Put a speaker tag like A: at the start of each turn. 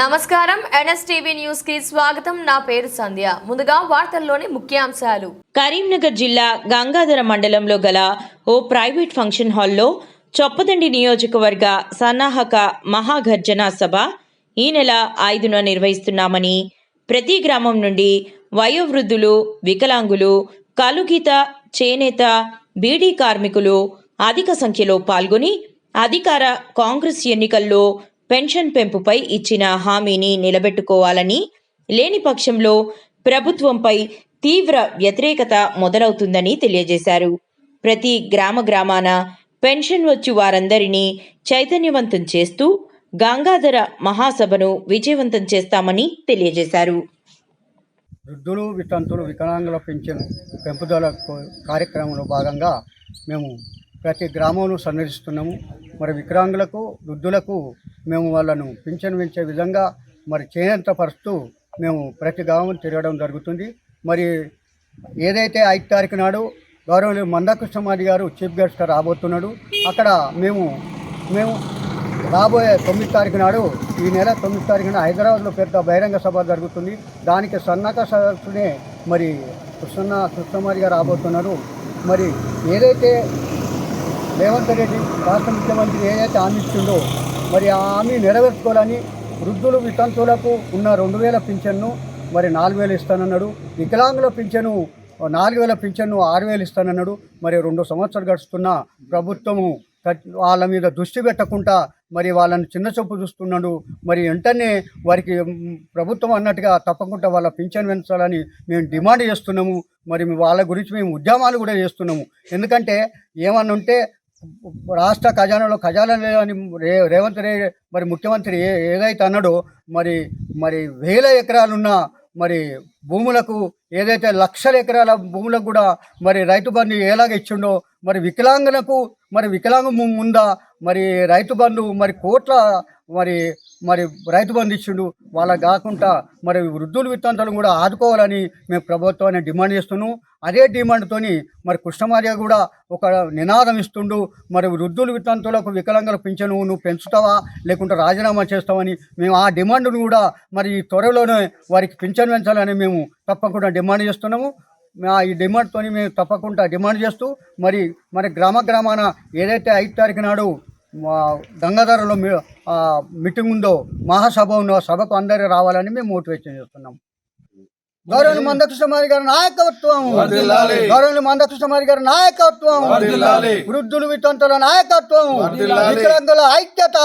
A: నమస్కారం. ఎన్ఎస్టీవీ న్యూస్కి స్వాగతం. నా పేరు సంధ్య. ముందుగా వార్తల్లోని ముఖ్యాంశాలు.
B: కరీంనగర్ జిల్లా గంగాధర మండలంలో గల ఓ ప్రైవేట్ ఫంక్షన్ హాల్లో చొప్పదండి నియోజకవర్గ సన్నాహక మహాగర్జన సభ ఈ నెల ఐదున నిర్వహిస్తున్నామని ప్రతి గ్రామం నుండి వయోవృద్ధులు వికలాంగులు కలుగీత చేనేత బీడీ కార్మికులు అధిక సంఖ్యలో పాల్గొని అధికార కాంగ్రెస్ ఎన్నికల్లో పెన్షన్ పెంపుపై ఇచ్చిన హామీని నిలబెట్టుకోవాలని లేని పక్షంలో ప్రభుత్వంపై తీవ్ర వ్యతిరేకత మొదలవుతుందని తెలియజేశారు. ప్రతి గ్రామ గ్రామాన పెన్షన్ వచ్చు వారందరినీ చైతన్యవంతం చేస్తూ గంగాధర మహాసభను విజయవంతం చేస్తామని తెలియజేశారు.
C: వృద్ధులు వితంతులు వికలాంగుల పెన్షన్ పెంపుదల కార్యక్రమంలో భాగంగా మేము ప్రతి గ్రామంలో సందర్శిస్తున్నాము. మరి వికలాంగులకు వృద్ధులకు మేము వాళ్ళను పింఛన్ పెంచే విధంగా మరి చేనేత పరుస్తూ మేము ప్రతి గ్రామం తిరగడం జరుగుతుంది. మరి ఏదైతే ఐదు తారీఖు నాడు గౌరవ మందకృష్ణమాది గారు చీఫ్ గెస్ట్గా రాబోతున్నాడు అక్కడ మేము మేము రాబోయే తొమ్మిది తారీఖు నాడు ఈ నెల తొమ్మిది తారీఖున హైదరాబాద్లో పెద్ద బహిరంగ సభ జరుగుతుంది. దానికి సన్నక సదస్సునే మరి కృష్ణ కృష్ణమారి గారు రాబోతున్నారు. మరి ఏదైతే రేవంత్ రెడ్డి రాష్ట్ర ముఖ్యమంత్రి ఏదైతే ఆమిస్తుందో మరి ఆ హామీ నెరవేర్చుకోవాలని వృద్ధులు వితంతువులకు ఉన్న రెండు వేల పింఛన్ను మరి నాలుగు వేలు ఇస్తానన్నాడు. వికలాంగుల పింఛను నాలుగు వేల పింఛన్ను ఆరు వేలు ఇస్తానన్నాడు. మరి రెండు సంవత్సరాలు గడుస్తున్న ప్రభుత్వము వాళ్ళ మీద దృష్టి పెట్టకుండా మరి వాళ్ళని చిన్న చూపు చూస్తున్నాడు. మరి వెంటనే వారికి ప్రభుత్వం అన్నట్టుగా తప్పకుండా వాళ్ళ పింఛన్ పెంచాలని మేము డిమాండ్ చేస్తున్నాము. మరి వాళ్ళ గురించి మేము ఉద్యమాలు కూడా చేస్తున్నాము. ఎందుకంటే ఏమన్నా ఉంటే రాష్ట్ర ఖజానాలో ఖజానా లేదని రే రేవంత్ రే మరి ముఖ్యమంత్రి ఏదైతే అన్నాడో మరి మరి వేల ఎకరాలున్న మరి భూములకు ఏదైతే లక్షల ఎకరాల భూములకు కూడా మరి రైతు బంధు ఎలాగ ఇచ్చిండో మరి వికలాంగులకు మరి వికలాంగం ముందా మరి రైతు బంధు మరి కోట్ల మరి మరి రైతు బంధు ఇచ్చిండు. వాళ్ళకి కాకుండా మరి వృద్ధులు విత్తాంతాలను కూడా ఆదుకోవాలని మేము ప్రభుత్వాన్ని డిమాండ్ చేస్తున్నాం. అదే డిమాండ్తోని మరి కృష్ణమార్య కూడా ఒక నినాదం ఇస్తుండు. మరి వృద్ధులు వితంతులకు వికలాంగుల పింఛను నువ్వు పెంచుతావా? లేకుంటే రాజీనామా చేస్తావని మేము ఆ డిమాండ్ను కూడా మరి త్వరలోనే వారికి పింఛను పెంచాలని మేము తప్పకుండా డిమాండ్ చేస్తున్నాము. ఈ డిమాండ్తో మేము తప్పకుండా డిమాండ్ చేస్తూ మరి మరి గ్రామ గ్రామాన ఏదైతే ఐదు తారీఖు నాడు గంగాధరలో మీటింగ్ ఉందో మహాసభ ఉందో సభకు అందరూ రావాలని మేము మోటివేషన్ చేస్తున్నాం. గౌరవ మందకృష్ణమారి గారి నాయకత్వం
D: వర్ధిల్లాలి.
C: గౌరవ మందకృష్ణమారి గారి నాయకత్వం. వృద్ధులు వితంతుల నాయకత్వం. వికలాంగుల ఐక్యత.